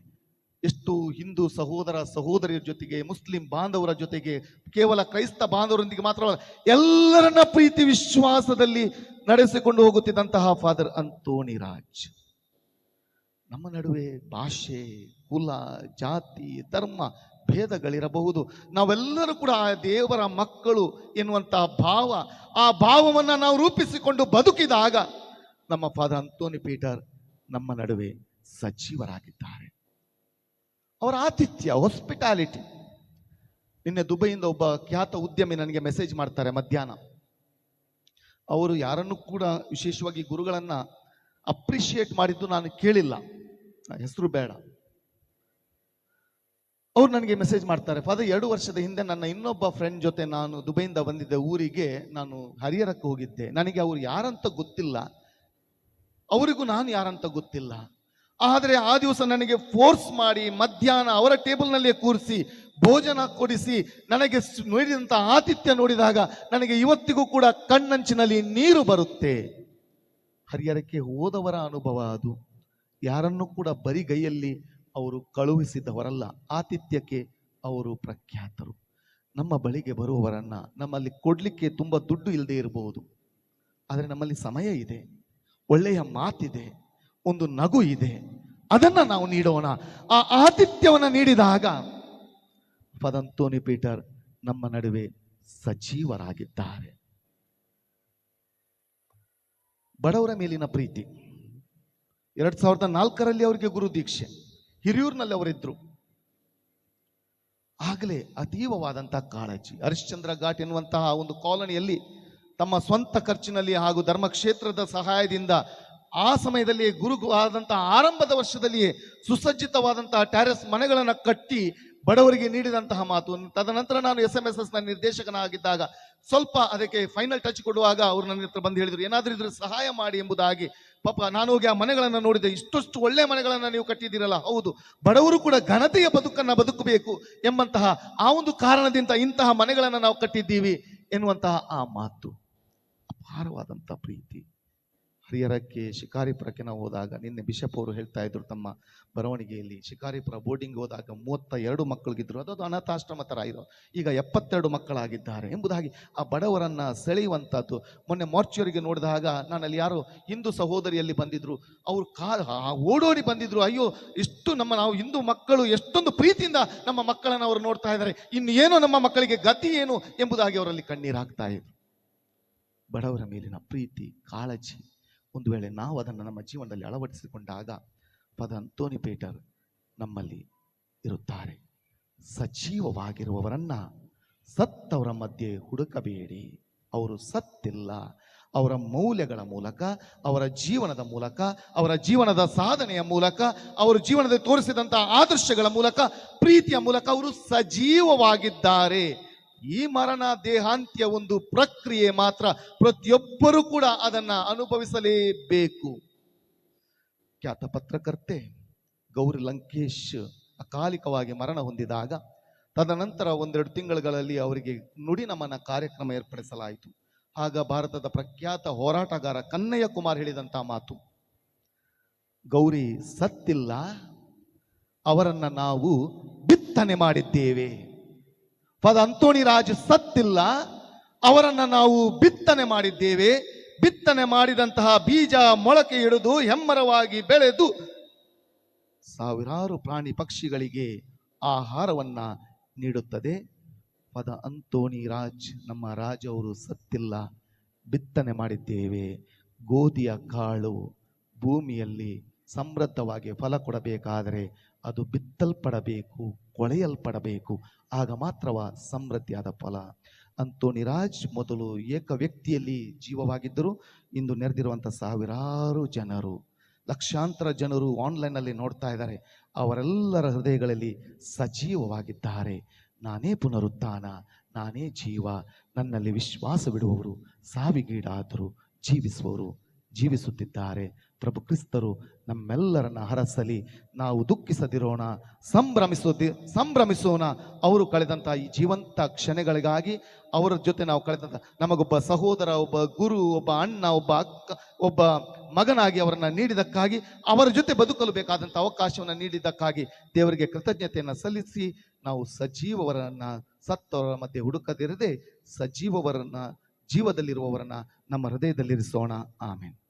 ಎಷ್ಟು ಹಿಂದೂ ಸಹೋದರ ಸಹೋದರಿಯರ ಜೊತೆಗೆ, ಮುಸ್ಲಿಂ ಬಾಂಧವರ ಜೊತೆಗೆ, ಕೇವಲ ಕ್ರೈಸ್ತ ಬಾಂಧವರೊಂದಿಗೆ ಮಾತ್ರವಲ್ಲ, ಎಲ್ಲರನ್ನ ಪ್ರೀತಿ ವಿಶ್ವಾಸದಲ್ಲಿ ನಡೆಸಿಕೊಂಡು ಹೋಗುತ್ತಿದ್ದಂತಹ ಫಾದರ್ ಅಂತೋಣಿ ರಾಜ್ ನಮ್ಮ ನಡುವೆ ಭಾಷೆ, ಕುಲ, ಜಾತಿ, ಧರ್ಮ ಭೇದಗಳಿರಬಹುದು. ನಾವೆಲ್ಲರೂ ಕೂಡ ಆ ದೇವರ ಮಕ್ಕಳು ಎನ್ನುವಂತಹ ಭಾವ, ಆ ಭಾವವನ್ನು ನಾವು ರೂಪಿಸಿಕೊಂಡು ಬದುಕಿದಾಗ ನಮ್ಮ ಫಾದರ್ ಅಂತೋನಿ ಪೀಟರ್ ನಮ್ಮ ನಡುವೆ ಸಚಿವರಾಗಿದ್ದಾರೆ ಅವರ ಆತಿಥ್ಯ ಹಾಸ್ಪಿಟಾಲಿಟಿ ನಿನ್ನೆ ದುಬೈಯಿಂದ ಒಬ್ಬ ಖ್ಯಾತ ಉದ್ಯಮಿ ನನಗೆ ಮೆಸೇಜ್ ಮಾಡ್ತಾರೆ ಮಧ್ಯಾಹ್ನ. ಅವರು ಯಾರನ್ನು ಕೂಡ ವಿಶೇಷವಾಗಿ ಗುರುಗಳನ್ನು ಅಪ್ರಿಷಿಯೇಟ್ ಮಾಡಿದ್ದು ನಾನು ಕೇಳಿಲ್ಲ. ಹೆಸರು ಬೇಡ. ಅವ್ರು ನನಗೆ ಮೆಸೇಜ್ ಮಾಡ್ತಾರೆ ಫಾದರ್ ಎರಡು ವರ್ಷದ ಹಿಂದೆ ನನ್ನ ಇನ್ನೊಬ್ಬ ಫ್ರೆಂಡ್ ಜೊತೆ ನಾನು ದುಬೈಯಿಂದ ಬಂದಿದ್ದೆ ಊರಿಗೆ ನಾನು ಹರಿಹರಕ್ಕೆ ಹೋಗಿದ್ದೆ. ನನಗೆ ಅವ್ರು ಯಾರಂತ ಗೊತ್ತಿಲ್ಲ. ಅವರಿಗೂ ನಾನು ಯಾರಂತ ಗೊತ್ತಿಲ್ಲ. ಆದರೆ ಆ ದಿವಸ ನನಗೆ ಫೋರ್ಸ್ ಮಾಡಿ ಮಧ್ಯಾಹ್ನ ಅವರ ಟೇಬಲ್ನಲ್ಲೇ ಕೂರಿಸಿ, ಭೋಜನ ಕೊಡಿಸಿ, ನನಗೆ ನೋಡಿದಂಥ ಆತಿಥ್ಯ ನೋಡಿದಾಗ ನನಗೆ ಇವತ್ತಿಗೂ ಕೂಡ ಕಣ್ಣಂಚಿನಲ್ಲಿ ನೀರು ಬರುತ್ತೆ. ಹರಿಹರಕ್ಕೆ ಹೋದವರ ಅನುಭವ ಅದು. ಯಾರನ್ನು ಕೂಡ ಬರಿಗೈಯಲ್ಲಿ ಅವರು ಕಳುಹಿಸಿದವರಲ್ಲ, ಆತಿಥ್ಯಕ್ಕೆ ಅವರು ಪ್ರಖ್ಯಾತರು. ನಮ್ಮ ಬಳಿಗೆ ಬರುವವರನ್ನ ನಮ್ಮಲ್ಲಿ ಕೊಡ್ಲಿಕ್ಕೆ ತುಂಬ ದುಡ್ಡು ಇಲ್ಲದೆ ಇರಬಹುದು ಆದರೆ ನಮ್ಮಲ್ಲಿ ಸಮಯ ಇದೆ, ಒಳ್ಳೆಯ ಮಾತಿದೆ, ಒಂದು ನಗು ಇದೆ, ಅದನ್ನ ನಾವು ನೀಡೋಣ. ಆ ಆತಿಥ್ಯವನ್ನು ನೀಡಿದಾಗ ಫದಂತೋನಿ ಪೀಟರ್ ನಮ್ಮ ನಡುವೆ ಸಜೀವರಾಗಿದ್ದಾರೆ. ಬಡವರ ಮೇಲಿನ ಪ್ರೀತಿ. ಎರಡ್ ಸಾವಿರದ ನಾಲ್ಕರಲ್ಲಿ ಅವರಿಗೆ ಗುರು ದೀಕ್ಷೆ ಹಿರಿಯೂರಿನಲ್ಲಿ ಅವರಿದ್ರು. ಆಗಲೇ ಅತೀವವಾದಂತಹ ಕಾಳಜಿ. ಹರಿಶ್ಚಂದ್ರ ಘಾಟ್ ಎನ್ನುವಂತಹ ಒಂದು ಕಾಲೋನಿಯಲ್ಲಿ ತಮ್ಮ ಸ್ವಂತ ಖರ್ಚಿನಲ್ಲಿ ಹಾಗೂ ಧರ್ಮಕ್ಷೇತ್ರದ ಸಹಾಯದಿಂದ ಆ ಸಮಯದಲ್ಲಿ ಗುರುವಾದಂತಹ ಆರಂಭದ ವರ್ಷದಲ್ಲಿಯೇ ಸುಸಜ್ಜಿತವಾದಂತಹ ಟ್ಯಾರೆಸ್ ಮನೆಗಳನ್ನು ಕಟ್ಟಿ ಬಡವರಿಗೆ ನೀಡಿದಂತಹ ಮಾತು. ತದನಂತರ ನಾನು ಎಸ್ ಎಂ ಎಸ್ ಎಸ್ನ ನಿರ್ದೇಶಕನಾಗಿದ್ದಾಗ ಸ್ವಲ್ಪ ಅದಕ್ಕೆ ಫೈನಲ್ ಟಚ್ ಕೊಡುವಾಗ ಅವರು ನನ್ನ ಹತ್ರ ಬಂದು ಹೇಳಿದ್ರು, ಏನಾದ್ರೂ ಇದ್ರೆ ಸಹಾಯ ಮಾಡಿ ಎಂಬುದಾಗಿ. ಪಾಪ ನಾನು ಹೋಗಿ ಆ ಮನೆಗಳನ್ನು ನೋಡಿದೆ, ಇಷ್ಟೊಷ್ಟು ಒಳ್ಳೆ ಮನೆಗಳನ್ನ ನೀವು ಕಟ್ಟಿದ್ದೀರಲ್ಲ, ಹೌದು. ಬಡವರು ಕೂಡ ಘನತೆಯ ಬದುಕನ್ನ ಬದುಕಬೇಕು ಎಂಬಂತಹ ಆ ಒಂದು ಕಾರಣದಿಂದ ಇಂತಹ ಮನೆಗಳನ್ನು ನಾವು ಕಟ್ಟಿದ್ದೀವಿ ಎನ್ನುವಂತಹ ಆ ಮಾತು. ಅಪಾರವಾದಂತಹ ಪ್ರೀತಿ. ಹರಿಹರಕ್ಕೆ ಶಿಕಾರಿಪುರಕ್ಕೆ ನಾವು ಹೋದಾಗ ನಿನ್ನೆ ಬಿಷಪ್ ಅವರು ಹೇಳ್ತಾ ಇದ್ರು ತಮ್ಮ ಬರವಣಿಗೆಯಲ್ಲಿ, ಶಿಕಾರಿಪುರ ಬೋರ್ಡಿಂಗ್ ಹೋದಾಗ ಮೂವತ್ತ ಎರಡು ಮಕ್ಕಳಿಗಿದ್ರು ಅದೊಂದು ಅನಾಥಾಶ್ರಮ ಥರ ಇರೋ ಈಗ ಎಪ್ಪತ್ತೆರಡು ಮಕ್ಕಳಾಗಿದ್ದಾರೆ ಎಂಬುದಾಗಿ ಆ ಬಡವರನ್ನು ಸೆಳೆಯುವಂಥದ್ದು ಮೊನ್ನೆ ಮಾರ್ಚುರಿಗೆ ನೋಡಿದಾಗ ನಾನಲ್ಲಿ ಯಾರೋ ಹಿಂದೂ ಸಹೋದರಿಯಲ್ಲಿ ಬಂದಿದ್ರು, ಅವರು ಕಾ ಓಡೋಡಿ ಬಂದಿದ್ರು, ಅಯ್ಯೋ, ಇಷ್ಟು ನಮ್ಮ ನಾವು ಹಿಂದೂ ಮಕ್ಕಳು, ಎಷ್ಟೊಂದು ಪ್ರೀತಿಯಿಂದ ನಮ್ಮ ಮಕ್ಕಳನ್ನು ಅವರು ನೋಡ್ತಾ ಇದ್ದಾರೆ ಇನ್ನೇನು ನಮ್ಮ ಮಕ್ಕಳಿಗೆ ಗತಿ ಏನು ಎಂಬುದಾಗಿ ಅವರಲ್ಲಿ ಕಣ್ಣೀರಾಗ್ತಾ ಇದ್ರು. ಬಡವರ ಮೇಲಿನ ಪ್ರೀತಿ, ಕಾಳಜಿ ಒಂದು ವೇಳೆ ನಾವು ಅದನ್ನು ನಮ್ಮ ಜೀವನದಲ್ಲಿ ಅಳವಡಿಸಿಕೊಂಡಾಗ ಪದ ಅಂತೋನಿ ಪೀಟರ್ ನಮ್ಮಲ್ಲಿ ಇರುತ್ತಾರೆ. ಸಜೀವವಾಗಿರುವವರನ್ನ ಸತ್ತವರ ಮಧ್ಯೆ ಹುಡುಕಬೇಡಿ. ಅವರು ಸತ್ತಿಲ್ಲ. ಅವರ ಮೌಲ್ಯಗಳ ಮೂಲಕ, ಅವರ ಜೀವನದ ಮೂಲಕ, ಅವರ ಜೀವನದ ಸಾಧನೆಯ ಮೂಲಕ, ಅವರ ಜೀವನದಲ್ಲಿ ತೋರಿಸಿದಂತಹ ಆದರ್ಶಗಳ ಮೂಲಕ, ಪ್ರೀತಿಯ ಮೂಲಕ ಅವರು ಸಜೀವವಾಗಿದ್ದಾರೆ. ಈ ಮರಣ ದೇಹಾಂತ್ಯ ಒಂದು ಪ್ರಕ್ರಿಯೆ ಮಾತ್ರ. ಪ್ರತಿಯೊಬ್ಬರೂ ಕೂಡ ಅದನ್ನ ಅನುಭವಿಸಲೇಬೇಕು. ಖ್ಯಾತ ಪತ್ರಕರ್ತೆ ಗೌರಿ ಲಂಕೇಶ್ ಅಕಾಲಿಕವಾಗಿ ಮರಣ ಹೊಂದಿದಾಗ, ತದನಂತರ ಒಂದೆರಡು ತಿಂಗಳುಗಳಲ್ಲಿ ಅವರಿಗೆ ನುಡಿ ನಮನ ಕಾರ್ಯಕ್ರಮ ಏರ್ಪಡಿಸಲಾಯಿತು. ಆಗ ಭಾರತದ ಪ್ರಖ್ಯಾತ ಹೋರಾಟಗಾರ ಕನ್ನಯ್ಯ ಕುಮಾರ್ ಹೇಳಿದಂತ ಮಾತು, ಗೌರಿ ಸತ್ತಿಲ್ಲ, ಅವರನ್ನ ನಾವು ಬಿತ್ತನೆ ಮಾಡಿದ್ದೇವೆ. ಪದ ಅಂತೋಣಿ ರಾಜ್ ಸತ್ತಿಲ್ಲ. ಅವರನ್ನು ನಾವು ಬಿತ್ತನೆ ಮಾಡಿದ್ದೇವೆ. ಬಿತ್ತನೆ ಮಾಡಿದಂತಹ ಬೀಜ ಮೊಳಕೆ ಹಿಡಿದು ಹೆಮ್ಮರವಾಗಿ ಬೆಳೆದು ಸಾವಿರಾರು ಪ್ರಾಣಿ ಪಕ್ಷಿಗಳಿಗೆ ಆಹಾರವನ್ನ ನೀಡುತ್ತದೆ. ಪದ ಅಂತೋಣಿ ರಾಜ್ ನಮ್ಮ ರಾಜ ಅವರು ಸತ್ತಿಲ್ಲ. ಬಿತ್ತನೆ ಮಾಡಿದ್ದೇವೆ. ಗೋಧಿಯ ಕಾಳು ಭೂಮಿಯಲ್ಲಿ ಸಮೃದ್ಧವಾಗಿ ಫಲ ಕೊಡಬೇಕಾದರೆ ಅದು ಬಿತ್ತಲ್ಪಡಬೇಕು, ಕೊಳೆಯಲ್ಪಡಬೇಕು, ಆಗ ಮಾತ್ರವ ಸಮೃದ್ಧಿಯಾದ ಫಲ. ಅಂತೋನಿ ರಾಜ್ ಮೊದಲು ಏಕ ವ್ಯಕ್ತಿಯಲ್ಲಿ ಜೀವವಾಗಿದ್ದರು. ಇಂದು ನೆರೆದಿರುವಂಥ ಸಾವಿರಾರು ಜನರು, ಲಕ್ಷಾಂತರ ಜನರು ಆನ್ಲೈನಲ್ಲಿ ನೋಡ್ತಾ ಇದ್ದಾರೆ. ಅವರೆಲ್ಲರ ಹೃದಯಗಳಲ್ಲಿ ಸಜೀವವಾಗಿದ್ದಾರೆ. ನಾನೇ ಪುನರುತ್ಥಾನ, ನಾನೇ ಜೀವ, ನನ್ನಲ್ಲಿ ವಿಶ್ವಾಸವಿಡುವವರು, ಸಾವಿಗೀಡಾದರು, ಜೀವಿಸುವವರು, ಜೀವಿಸುತ್ತಿದ್ದಾರೆ. ಪ್ರಭು ಕ್ರಿಸ್ತರು ನಮ್ಮೆಲ್ಲರನ್ನ ಹರಸಲಿ, ನಾವು ದುಃಖಿಸದಿರೋಣ, ಸಂಭ್ರಮಿಸೋದಿ, ಸಂಭ್ರಮಿಸೋಣ. ಅವರು ಕಳೆದಂಥ ಈ ಜೀವಂತ ಕ್ಷಣಗಳಿಗಾಗಿ ಅವರ ಜೊತೆ ನಾವು ಕಳೆದಂಥ ನಮಗೊಬ್ಬ ಸಹೋದರ, ಒಬ್ಬ ಗುರು, ಒಬ್ಬ ಅಣ್ಣ, ಒಬ್ಬ ಅಕ್ಕ, ಒಬ್ಬ ಮಗನಾಗಿ ಅವರನ್ನ ನೀಡಿದಕ್ಕಾಗಿ ಅವರ ಜೊತೆ ಬದುಕಲು ಬೇಕಾದಂಥ ಅವಕಾಶವನ್ನು ನೀಡಿದ್ದಕ್ಕಾಗಿ ದೇವರಿಗೆ ಕೃತಜ್ಞತೆಯನ್ನು ಸಲ್ಲಿಸಿ, ನಾವು ಸಜೀವವರನ್ನ ಸತ್ತವರ ಮಧ್ಯೆ ಹುಡುಕದಿರದೆ ಸಜೀವವರನ್ನ, ಜೀವದಲ್ಲಿರುವವರನ್ನ ನಮ್ಮ ಹೃದಯದಲ್ಲಿರಿಸೋಣ. ಆಮೇಲೆ